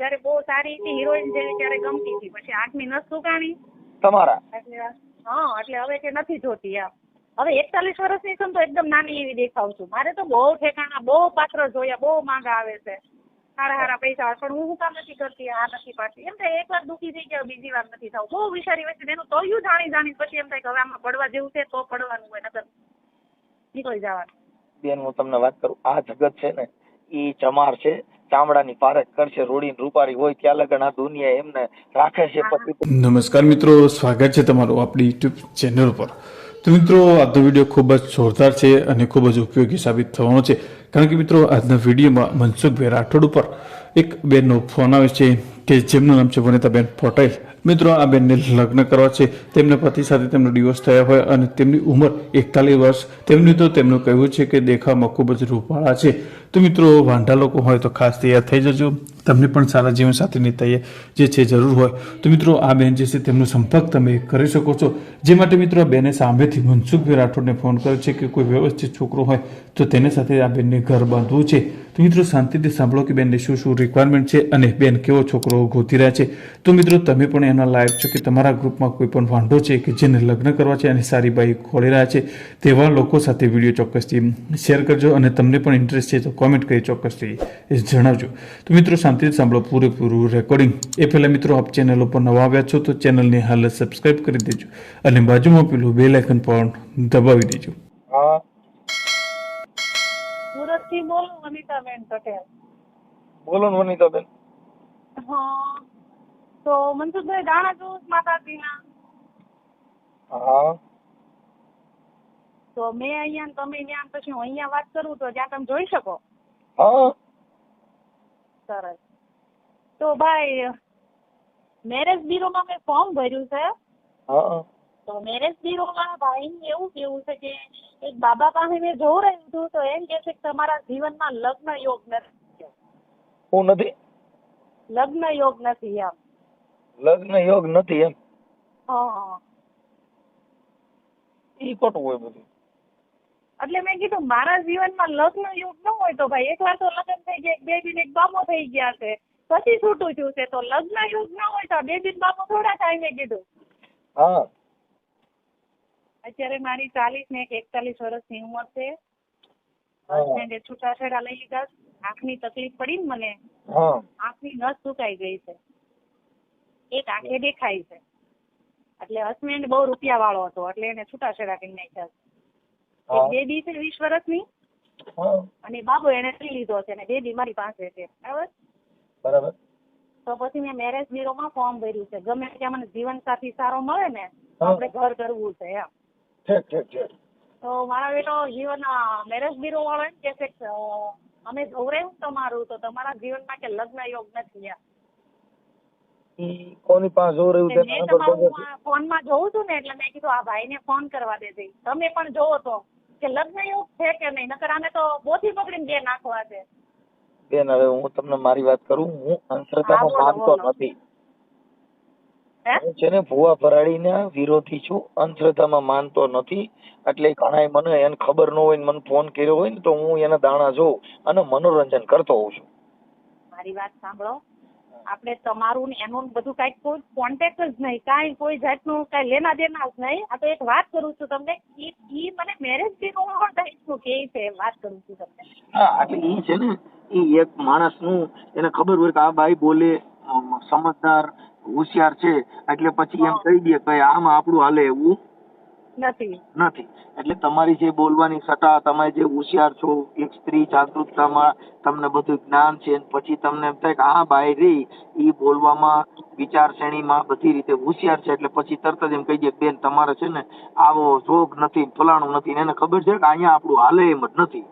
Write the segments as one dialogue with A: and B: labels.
A: ત્યારે બહુ સારી હતી હિરોઈન જેવી ત્યારે ગમતી હતી. પછી આંખની નસ સુકાણી.
B: તમારા?
A: હા એટલે હવે કે નથી જોતી આ હવે એકતાલીસ વર્ષની છું તો એકદમ નાની એવી દેખાવ છું. મારે તો બહુ ઠેકાણા બહુ પાત્ર જોયા બહુ માંગા આવે છે. સારા સારા પૈસા પણ હું કામ નથી કરતી આ નથી પાડતી. એમ થાય એક વાર દુઃખી થઈ ગયા બીજી વાર નથી થવું. બહુ વિચારી વચ્ચે એનું તોયું જાણી જાણી પછી એમ થાય કે હવે આમાં પડવા જેવું છે તો પડવાનું હોય નકર નીકળી જવાનું.
B: બેન હું તમને વાત કરું. આ જગત છે ને ઈ ચમાર છે. ચામડાની પારખ કરશે રોડી રૂપારી હોય ત્યાં લગન આ દુનિયા એમને રાખે છે પછી
C: નમસ્કાર મિત્રો, સ્વાગત છે તમારું આપણી યુટ્યુબ ચેનલ પર તો મિત્રો, આજનો વીડિયો ખૂબ જ જોરદાર છે અને ખૂબ જ ઉપયોગી સાબિત થવાનો છે. કારણ કે મિત્રો, આજના વિડીયોમાં મનસુખભાઈ રાઠોડ ઉપર એક બેનનો ફોન આવે છે કે જેમનું નામ છે વનિતાબેન પટેલ. મિત્રો, આ બેનને લગ્ન કરવા છે. તેમના પતિ સાથે તેમનો ડિવોર્સ થયા હોય અને તેમની ઉંમર એકતાલીસ વર્ષ. તેમની તો તેમનું કહેવું છે કે દેખાવમાં ખૂબ જ રૂપાળા છે. તો મિત્રો, વાંઢા લોકો હોય તો ખાસ તૈયાર થઈ જજો. તમને પણ સારા જીવનસાથીની તૈયાર જે છે જરૂર હોય. તો મિત્રો, આ બેન જે છે તેમનો સંપર્ક તમે કરી શકો છો. જે માટે મિત્રો, આ બેને સામેથી મનસુખભાઈ રાઠોડને ફોન કર્યો છે કે કોઈ વ્યવસ્થિત છોકરો હોય તો તેની સાથે આ બેનને ઘર બાંધવું છે. મિત્રો શાંતિથી સાંભળો કે બેનને શું શું રિક્વાયરમેન્ટ છે અને બેન કેવો છોકરો ગોતી રહ્યા છે. તો મિત્રો તમે પણ એના લાયક છો કે તમારા ગ્રુપમાં કોઈ પણ વાંઢો છે કે જેને લગ્ન કરવા છે અને સારી બાઈ ખોલી રહ્યા છે, તેવા લોકો સાથે વીડિયો ચોક્કસથી શેર કરજો અને તમને પણ ઇન્ટરેસ્ટ છે તો કોમેન્ટ કરી ચોક્કસથી જણાવજો. તો મિત્રો શાંતિથી સાંભળો પૂરેપૂરું રેકોર્ડિંગ એ પહેલાં મિત્રો આપ ચેનલ ઉપર નવા આવ્યા છો તો ચેનલને હાલ સબસ્ક્રાઈબ કરી દેજો અને બાજુમાં પેલું બેલ આઇકન પણ દબાવી દેજો.
B: હા.
A: થી બોલું વનિતાબેન પટેલ.
B: બોલો ને વનિતાબેન.
A: હા તો મનસુખભાઈ દાણા જોઉં માતાજીના.
B: હા.
A: તો મેં અહીંયા તમે ત્યાં પછી હું અહીંયા વાત કરું તો જ્યાં તમે જોઈ શકો.
B: હા.
A: સરસ. તો ભાઈ મેરેજ બ્યુરોમાં મેં ફોર્મ ભર્યું છે.
B: હા.
A: તો મેરેજ બ્યુરોમાં ભાઈ એવું કેવું છે કે એક બાબા પાસે મેં જોઉં રહ્યું હતું તો એમ કે છે કે તમારા જીવનમાં લગ્ન યોગ નથી
B: હું નથી
A: લગ્ન યોગ નથી એમ
B: લગ્ન યોગ નથી એમ
A: હા
B: ઈ ખોટું હોય બધું.
A: એટલે મેં કીધું મારા જીવનમાં લગ્ન યોગ ન હોય તો ભાઈ એકવાર તો લગ્ન થઈ ગયા બે દિન એક બામો થઈ ગયા છે. પછી છૂટું થયું છે તો લગ્ન યોગ ન હોય તો બે દિન બામો થોડા થાય મેં કીધું.
B: હા.
A: અત્યારે મારી ચાલીસ ને એક એકતાલીસ વર્ષની ઉંમર છે. હસબન્ડે છૂટાછેડા લઈ લીધા. આંખની તકલીફ પડી ને મને. આંખની નસ સુકાઈ ગઈ છે. એક આંખે દેખાય છે. એટલે હસબન્ડ બહુ રૂપિયા વાળો હતો એટલે એને છૂટાછેડા કરી નાખ્યા છે. બેબી છે વીસ વર્ષની. અને બાબો એને લઈ લીધો છે અને બેબી મારી પાસે છે. બરાબર?
B: બરાબર.
A: તો પછી મેં મેરેજ બ્યુરોમાં ફોર્મ ભર્યું છે. ગમે ત્યાં મને જીવન સાથી સારો મળે ને આપણે ઘર કરવું છે એમ.
B: ઠીક ઠીક ઠીક
A: તો મારા બેટો જીવનના મેરેજ બ્યુરો વાળો એમ કે છે અમે જોવરાયું તમારું? તો તમારા જીવનમાં કે લગ્ન યોગ નથી
B: કોની પાસે જોર રહ્યું
A: એટલે
B: નંબર છે?
A: ફોનમાં જોઉં છું ને એટલે મેં કીધું આ ભાઈને ફોન કરવા દેતી તમે પણ જોવો તો કે લગ્ન યોગ છે કે નહીં? નકર આને તો બોથી પકડીને બે નાખવા છે.
B: બેન હવે હું તમને મારી વાત કરું હું
A: અંતરતામાં
B: માનતો નથી.
A: હે?
B: હું છે ને ભુવા ભરાડીના વિરોધી છું. અંધશ્રદ્ધામાં માનતો નથી. એટલે ઘણાય મને એને ખબર ન હોય ને મને ફોન કર્યો હોય ને તો હું એના દાણા જોઉં અને મનોરંજન કરતો હોઉં છું.
A: મારી વાત સાંભળો. આપણે તમારું ને એનું બધું કઈ કોઈ કોન્ટેક્ટ જ નહીં. કાંઈ કોઈ જાતનું કાંઈ લેના દેના જ નહીં. આ તો એક વાત કરું છું તમને. ઈ ઈ મને મેરેજ બ્યુરો છું કે છે વાત કરું છું તમને.
B: હા એટલે ઈ છે ને ઈ એક માણસનું એને ખબર હોય કે આ ભાઈ બોલે સમજદાર હોશિયાર છે એટલે પછી એમ કહી દે કે આમાં આપણું હાલે એવું?
A: નથી.
B: નથી. એટલે તમારી જે બોલવાની સટા તમે જે હોશિયાર છો એક સ્ત્રી જાગૃતતામાં તમને બધું જ્ઞાન છે પછી તમને એમ થાય કે આ બાય રહી એ બોલવામાં વિચાર શ્રેણીમાં બધી રીતે હોશિયાર છે. એટલે પછી તરત જ એમ કહી દે બેન તમારે છે ને આવો જોગ નથી ફલાણું નથી ને એને ખબર છે કે અહીંયા આપણું હાલે એમ જ નથી.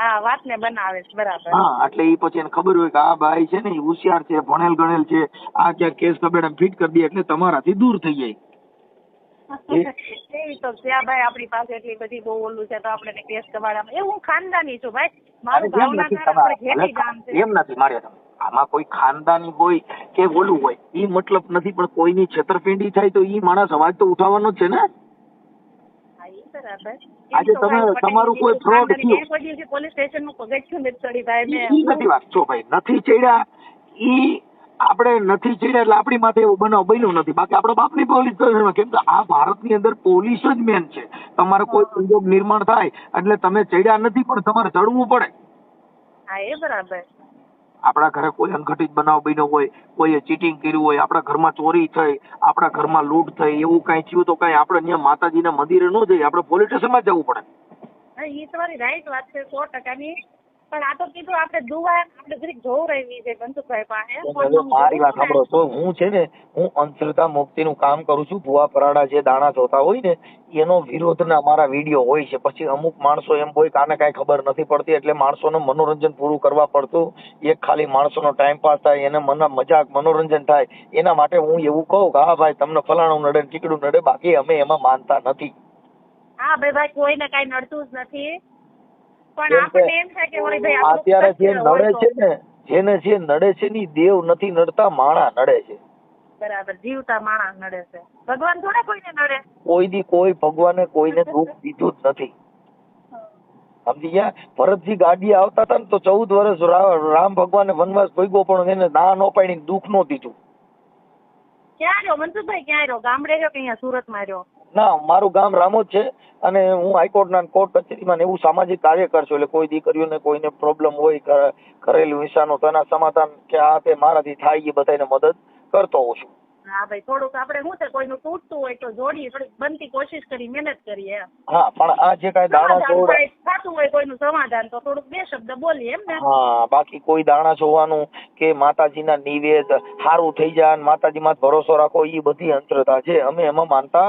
A: હા વાતને બનાવે છે બરાબર.
B: હા એટલે ઈ પછી એને ખબર હોય કે આ ભાઈ છે ને ઈ હોશિયાર છે ભણેલ ગણેલ છે આ ક્યાંક કેસ કબેડા ફિટ કરી દે એટલે તમારાથી દૂર થઈ જાય.
A: એવી તો ત્યાં ભાઈ આપણી પાસે એટલી બધી બહુ ઓલું છે તો આપણે કેસ કબાડામાં એ હું ખાનદાની છું ભાઈ. મારું
B: એમ નથી
A: ભાવનગર આપણે ગામ છે.
B: એમ નથી મારે આમાં કોઈ ખાનદાની હોય કે ઓલું હોય ઈ મતલબ નથી પણ કોઈની છેતરપિંડી થાય તો ઈ માણસ અવાજ તો ઉઠાવવાનો જ છે ને.
A: બરાબર.
B: આજે તમે- તમારું કોઈ
A: ફ્રોડ
B: થયું.
A: મેં કોઈ દિવસે પોલીસ સ્ટેશનનું પગથિયું નથી ચડી ભાઈ મેં
B: નથી વાત. ભાઈ નથી ચડ્યા ઈ આપણે નથી ચડ્યા એટલે આપણી માથે એવો બનાવ બન્યો નથી. બાકી આપણા બાપની પોલીસ સ્ટેશનમાં કેમ કે આ ભારતની અંદર પોલીસ જ મેન છે. તમારે કોઈ સંજોગ નિર્માણ થાય એટલે તમે ચડ્યા નથી પણ તમારે ચડવું પડે.
A: હા એ બરાબર.
B: આપણા ઘરે કોઈ અંઘટિત બનાવ બન્યો હોય, કોઈએ ચીટિંગ કર્યું હોય, આપણા ઘરમાં ચોરી થઈ, આપણા ઘરમાં લૂંટ થઈ, એવું કાંઈ થયું તો કાંઈ આપણે ત્યાં માતાજીના મંદિરે ન જઈએ, આપણે પોલીસ સ્ટેશનમાં જવું પડે.
A: એ તમારી રાઈટ વાત છે, સો ટકાની. પણ આ તો કીધું આપણે દુવા આપણે જરીક જોવું રહેવી છે મનસુખભાઈ પાસે.
B: મારી વાત સાંભળો. તો હું છે ને હું અંધશ્રદ્ધા મુક્તિનું કામ કરું છું. ભુવા પરાડા જે દાણા જોતા હોય ને એનો વિરોધના મારા વીડિયો હોય છે. પછી અમુક માણસો એમ હોય કાને કાંઈ ખબર નથી પડતી એટલે માણસોનું મનોરંજન પૂરું કરવા પડતું. એક ખાલી માણસોનો ટાઈમ પાસ થાય એને મને મજાક મનોરંજન થાય. એના માટે હું એવું કહું કે હા ભાઈ તમને ફલાણું નડે ને ટીકડું નડે બાકી અમે એમાં માનતા નથી.
A: હા ભાઈ ભાઈ કોઈને કાંઈ નડતું જ નથી. પણ આપણે એમ થાય કે ઓય ભાઈ
B: અત્યારે જે નડે છે ને જેને જે નડે છે ની દેવ નથી નડતા માણા નડે છે.
A: બરાબર જીવતા માણા નડે છે. ભગવાન થોડા કોઈને નડે?
B: કોઈ દી કોઈ ભગવાને કોઈને દુઃખ દીધું જ નથી. સમજી ગયા? ભરતજી ગાડી આવતા હતા ને તો ચૌદ વર્ષ રામ ભગવાને વનવાસ ભોગવો પણ એને ના નો પાડી દુઃખ નો દીધું.
A: ક્યાં રહ્યો? મનસુખભાઈ ક્યાં રહ્યો? ગામડે રહ્યો કે અહીંયા સુરતમાં રહ્યો?
B: ના મારું ગામ રામોદ છે અને હું હાઈકોર્ટના કોર્ટ કચેરીમાં એવું સામાજિક કાર્યકર છું. એટલે કોઈ દીકરીઓને કોઈને પ્રોબ્લેમ હોય કરેલું હિંસાનો તો એના સમાધાન કે આ તે મારાથી થાય એ બધાને મદદ કરતો હોઉં છું.
A: હા ભાઈ થોડુંક આપણે શું છે કોઈનું તૂટતું હોય તો જોડીએ થોડીક બનતી કોશિશ કરી મહેનત કરીએ
B: હા પણ આ જે કાંઈ દાણા
A: સમાધાન થતું હોય કોઈનું સમાધાન તો થોડુંક બે શબ્દ બોલીએ એમ ને.
B: હા બાકી કોઈ દાણા જોવાનું કે માતાજીના નિવેદ સારું થઈ જાય અને માતાજીમાં જ ભરોસો રાખો એ બધી અંતરતા છે. અમે એમાં માનતા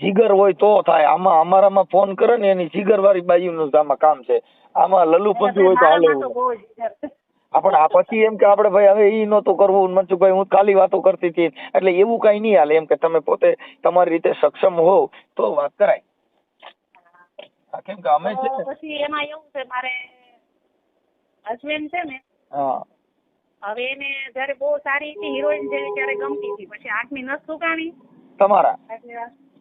B: જીગર હોય તો થાય. આમાં અમારામાં ફોન કરે ને એની જીગર વાળી બાયુનું આમાં કામ છે. આમાં લલ્લુ પંચુ હોય તો હાલે. આપણે આ પછી એમ કે આપણે ભાઈ હવે એ નહોતું કરવું. મનસુખભાઈ હું ખાલી વાતો કરતી હતી. એટલે એવું કઈ નહીં હાલે. એમ કે તમે પોતે તમારી રીતે સક્ષમ હોવ તો વાત કરાય. કેમ કે અમે છે
A: પછી એમાં એવું છે મારે હસબન્ડ છે ને
B: હા.
A: હવે એને જયારે બહુ સારી હતી હિરોઈન જેવી ત્યારે ગમતી હતી. પછી આંખની નસ સુકાણી.
B: તમારા?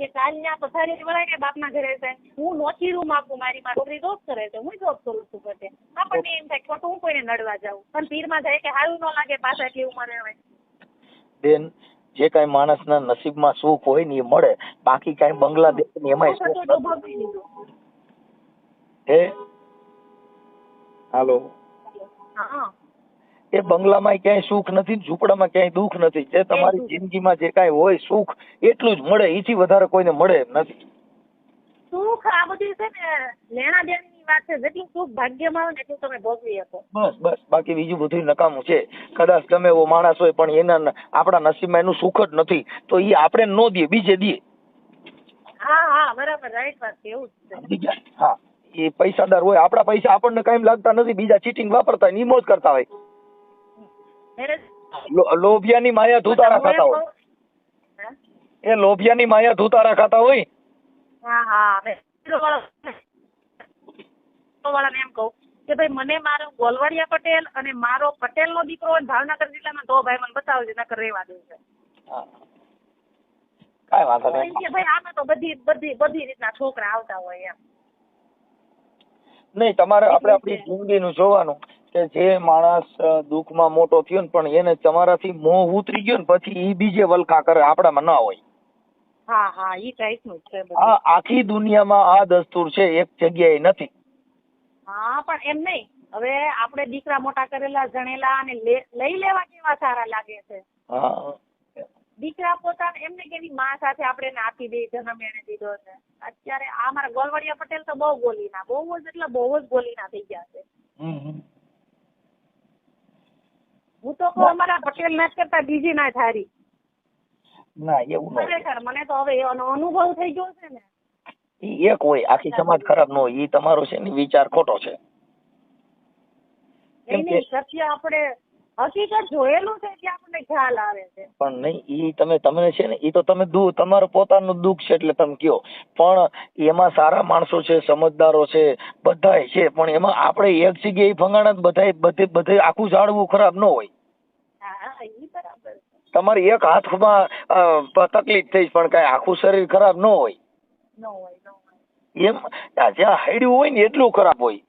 A: કે કાલ ત્યાં પથારી વળાય કે બાપના ઘરે છે હું નોખી રૂમ આપું મારી માં છોકરી જોબ કરે છે. હું જોબ કરું છું બધે. આપણને એમ થાય ખોટું હું કોઈને નડવા જાઉં. પણ પીરમાં થાય કે સારું ન લાગે પાછા એટલી ઉંમરે હવે
B: બેન જે કાંઈ માણસના નસીબમાં સુખ હોય ને એ મળે. બાકી કઈ બંગલાદેશ ને
A: લીધું.
B: હે? હાલો.
A: હા.
B: એ બંગલામાં ક્યાંય સુખ નથી ઝૂંપડામાં ક્યાંય દુઃખ નથી. જે તમારી. જિંદગીમાં જે કાંઈ હોય સુખ એટલું જ મળે. એથી વધારે કોઈને મળે એમ નથી.
A: સુખ આ બધું છે ને લેણા દેણીની વાત છે. જેટલું સુખ ભાગ્યમાં ને એટલું તમે ભોગવી શકો.
B: બસ બસ. બાકી બીજું બધું નકામું છે. કદાચ ગમે એવો માણસ હોય પણ એના આપણા નસીબમાં એનું સુખ જ નથી. તો એ આપણે ન દઈએ બીજે દઈએ.
A: હા હા બરાબર. રાઈટ વાત છે એવું જ છે.
B: હા. એ પૈસાદાર હોય આપણા પૈસા આપણને કાંઈ લાગતા નથી. બીજા ચીટિંગ વાપરતા હોય મોજ કરતા હોય. લોભિયાની માયા ધૂતારા ખાતા હોય. એ લોભિયાની માયા ધૂતારા ખાતા હોય?
A: હા હા વાળાને એમ કહું કે ભાઈ મને મારો ગોલવાડિયા પટેલ અને મારો પટેલ નો દીકરો હોય ભાવનગર જિલ્લામાં તો ભાઈ મને બતાવજો નકર રેવા દેવું છે.
B: કાંઈ વાંધો નહીં.
A: કે ભાઈ આમાં તો બધી બધી બધી રીતના છોકરા આવતા હોય એમ.
B: નહીં તમારે આપણે આપણી જિંદગીનું જોવાનું. કે જે માણસ દુઃખમાં મોટો થયો ને પણ એને તમારાથી મોહ ઉતરી ગયો ને પછી એ બીજે વલખા કરે આપણામાં ના હોય.
A: હા હા ઈ ટાઈપનું છે બધું.
B: આ આખી દુનિયામાં આ દસ્તુર છે એક જગ્યાએ નથી.
A: હા પણ એમ નહીં. હવે આપણે દીકરા મોટા કરેલા જણેલા અને લઈ લેવા કેવા સારા લાગે છે?
B: હા.
A: દીકરા પોતાને એમને કેવી માં સાથે આપણે એને આપી દઈએ જન્મ એને દીધો છે. અત્યારે આ મારા ગોલવાડિયા પટેલ તો બહુ બોલીના બહુ જ એટલે બહુ જ બોલીના થઈ ગયા છે. હું તો કહું અમારા પટેલ ના કરતા બીજી ના થારી.
B: ના એવું
A: ખરેખર મને તો હવે એનો અનુભવ થઈ ગયો છે ને.
B: ઈ એક હોય આખી સમાજ ખરાબ નો હોય ઈ તમારો છે ને વિચાર ખોટો છે. કે-
A: સત્ય આપણે હકીકત જોયેલું છે એટલે આપણને ખ્યાલ આવે છે.
B: પણ નહીં ઈ તમે તમને છે ને ઈ તો તમે દુ તમારો પોતાનું દુઃખ છે એટલે તમે કયો. પણ એમાં સારા માણસો છે સમજદારો છે બધાય છે પણ એમાં આપણે એક જગ્યાએ ફંગાણા બધાય બધે બધે આખું ઝાડવું ખરાબ ન હોય. તમારી એક હાથમાં તકલીફ થઈ પણ કાંઈ આખું શરીર ખરાબ ન હોય. એમ જ્યાં હાડ્યું હોય ને એટલું ખરાબ હોય.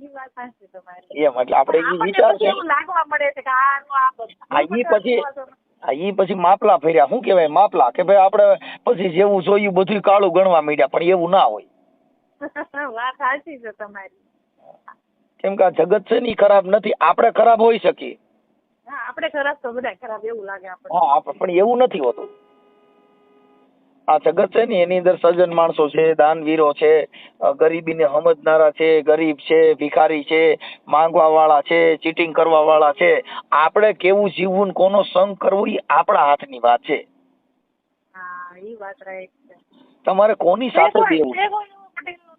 B: એમ એટલે આપણે
A: એ
B: વિચાર છે.
A: લાગવા મળે છે કે આ
B: ઈ પછી
A: જોવા
B: ઈ પછી માપલા ફેર્યા. શું કહેવાય? માપલા કે ભાઈ આપણે પછી જેવું જોયું બધું કાળું ગણવા માંડ્યા પણ એવું ના હોય.
A: વાત સાચી છે તમારી.
B: કેમ કે આ જગત છે ને ખરાબ નથી. આપણે ખરાબ હોઈ શકીએ.
A: આપણે ખરાબ તો બધા ખરાબ એવું લાગે આપણે
B: હા પણ એવું નથી હોતું. આ જગત છે ને એની અંદર સજ્જન માણસો છે દાનવીરો છે ગરીબીને સમજનારા છે ગરીબ છે ભિખારી છે માંગવા વાળા છે ચીટિંગ કરવા વાળા છે. આપણે કેવું જીવવું ને કોનો સંગ કરવો એ આપણા હાથની વાત છે. તમારે કોની સાથે
A: કોઈ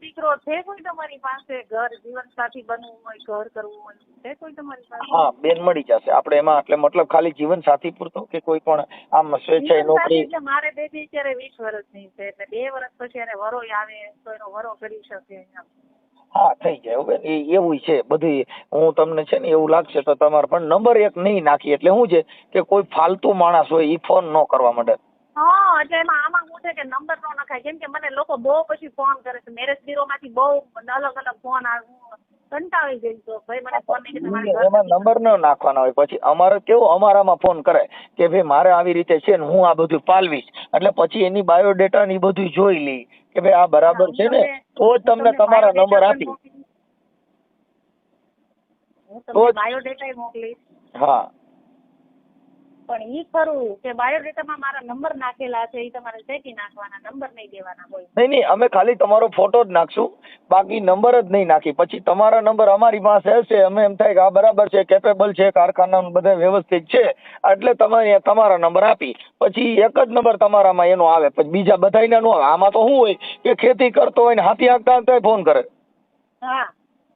A: દીકરો છે કોઈ તમારી પાસે? ઘર જીવન સાથી બનવું હોય ઘર કરવું હોય છે કોઈ તમારી પાસે?
B: હા બેન મળી જશે. આપણે એમાં એટલે મતલબ ખાલી જીવન સાથી પૂરતો કે કોઈ પણ આમ સ્વેચ્છાએ નોકરી?
A: એટલે મારે બેબી અત્યારે વીસ વર્ષની છે એટલે બે વર્ષ પછી એને વરો આવે તો એનો વરો કરી શકે
B: હા થઈ જાય. હવે એ એવું છે. બધી હું તમને છે ને એવું લાગશે તો તમારે પણ નંબર એક નહીં નાખી. એટલે શું છે કે કોઈ ફાલતુ માણસ હોય એ ફોન ન કરવા માંડે.
A: હા એટલે એમાં આમાં હું છે કે નંબર નો નખાય. કેમ કે મને લોકો બહુ પછી ફોન કરે છે. મેરેજ બ્યુરો માંથી બહુ અલગ અલગ ફોન આવે કંટાળી ગઈ તો ભાઈ મને ફોન નહીં તમારે
B: એમાં નંબર ન નાખવાના હોય. પછી અમારે કેવું અમારામાં ફોન કરે કે ભાઈ મારે આવી રીતે છે ને હું આ બધું પાલવીશ. એટલે પછી એની બાયોડેટા ને એ બધું જોઈ લઈ કે ભાઈ આ બરાબર છે ને? તો જ તમને તમારા નંબર આપી. તો
A: બાયોડેટા મોકલીશ.
B: હા.
A: પણ ઈ ખરું કે બાયોડેટામાં મારા નંબર નાખેલા છે ઈ તમારે ચેકી નાખવાના નંબર નહીં દેવાના હોય.
B: નહીં નહીં અમે ખાલી તમારો ફોટો જ નાખશું. બાકી નંબર જ નહીં નાખી. પછી તમારા નંબર અમારી પાસે હશે અમે એમ થાય કે આ બરાબર છે કેપેબલ છે કારખાના બધા વ્યવસ્થિત છે. એટલે તમે તમારા નંબર આપી. પછી એક જ નંબર તમારામાં એનો આવે. પછી બીજા બધાને નો આવે. આમાં તો શું હોય કે ખેતી કરતો હોય ને હાથી હાંકતા હાંકતા ફોન કરે.
A: હા.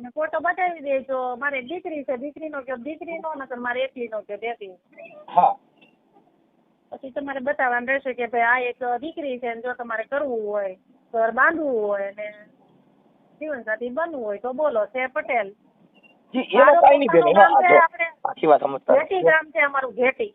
A: અને ફોટો બતાવી દેજો. મારે દીકરી છે દીકરીનો કયો દીકરીનો નકર મારે એકલીનો કયો બેટી
B: હા.
A: પછી તમારે બતાવવાનું રહેશે કે ભાઈ આ એક દીકરી છે જો તમારે કરવું હોય ઘર બાંધવું હોય ને જીવનસાથી બનવું હોય તો બોલો છે પટેલ.
B: જી એમાં કાંઈ નહીં બેન એમાં આખી વાત સમજતા
A: ઘેટી ગામ છે અમારું ઘેટી.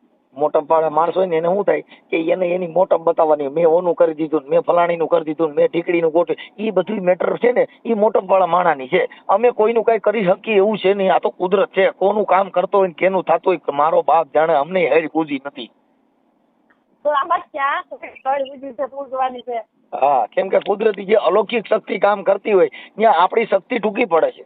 B: મોટપ વાળા માણસ હોય ને એને શું થાય કે એને એની મોટમ બતાવવાની મેં ઓનું કરી દીધું મેં ફલાણીનું કરી દીધું મેં ઢીકડીનું ગોઠવ્યું. એ બધું મેટર છે ને એ મોટમ વાળા માણાની છે. અમે કોઈનું કઈ કરી શકીએ એવું છે નહીં. આ તો કુદરત છે. કોનું કામ કરતો હોય ને કેનું થતું હોય મારો બાપ જાણે અમને હેડ કૂદી નથી. હા કેમ કે કુદરતી જે અલૌકિક શક્તિ કામ કરતી હોય ત્યાં આપણી શક્તિ ટૂંકી પડે છે.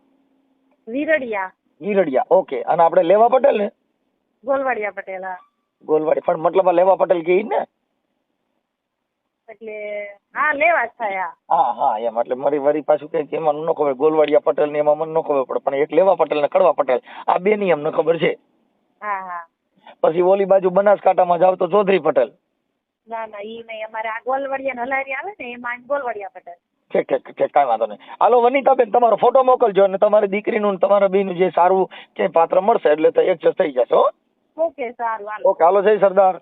A: વીરડિયા.
B: વિરડિયા ઓકે. અને આપણે લેવા પટેલ ને?
A: ગોલવાડિયા પટેલ હા.
B: ગોલવાડી પણ મતલબ આ લેવા પટેલ કે ઈ ને?
A: એટલે હા લેવા જ હા.
B: હા હા એમ. એટલે મારી વરી પાછું કઈ એમાં ન ખબર. ગોલવાડિયા પટેલ ને એમાં મને ન ખબર પડે. પણ એક લેવા પટેલ ને કડવા પટેલ. આ બે ની અમને ખબર છે.
A: હા હા.
B: પછી ઓલી બાજુ બનાસકાંઠામાં જાવ તો ચૌધરી પટેલ.
A: ના ના ઈ નહીં. અમારે આ ગોલવાડિયા ને હલારી આવે ને એમાં ગોલવાડિયા પટેલ.
B: ઠીક ઠીક ઠીક કાંઈ વાંધો નહીં. હાલો વનિતાબેન તમારો ફોટો મોકલજો અને તમારી દીકરીનું ને તમારા બેનું જે સારું જે પાત્ર મળશે એટલે તો એડજસ્ટ થઈ જશે
A: ઓકે સારું
B: ઓકે હાલો જય સરદાર.